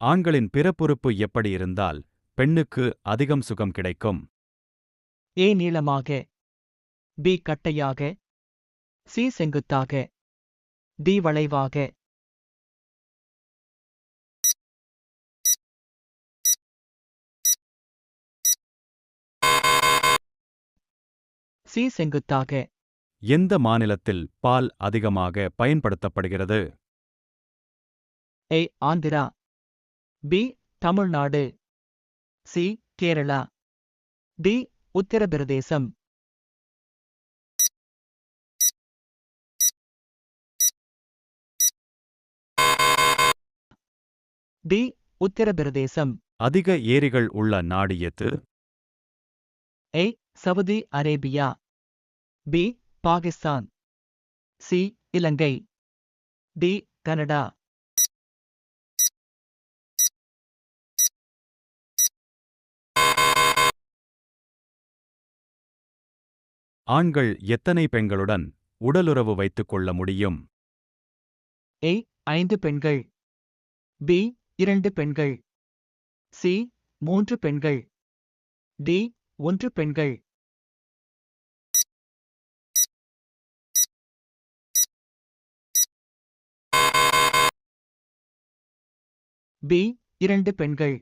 ஆண்களின் பிறப்புறுப்பு எப்படி இருந்தால் பெண்ணுக்கு அதிகம் சுகம் கிடைக்கும். ஏ நீளமாக. பி கட்டையாக. சி செங்குத்தாக. டி வளைவாக. சி செங்குத்தாக. எந்த மாநிலத்தில் பால் அதிகமாக பயன்படுத்தப்படுகிறது? A Andhra. B Tamil Nadu. C Kerala. D Uttar Pradesh. D Uttar Pradesh. அதிக ஏரிகள் உள்ள நாடு எது? A Saudi Arabia. B Pakistan. C Ilangai. D Canada. ஆண்கள் எத்தனை பெண்களுடன் உடலுறவு வைத்துக் கொள்ள முடியும்? ஏ ஐந்து பெண்கள். பி இரண்டு பெண்கள். சி மூன்று பெண்கள். டி ஒன்று பெண்கள். பி இரண்டு பெண்கள்.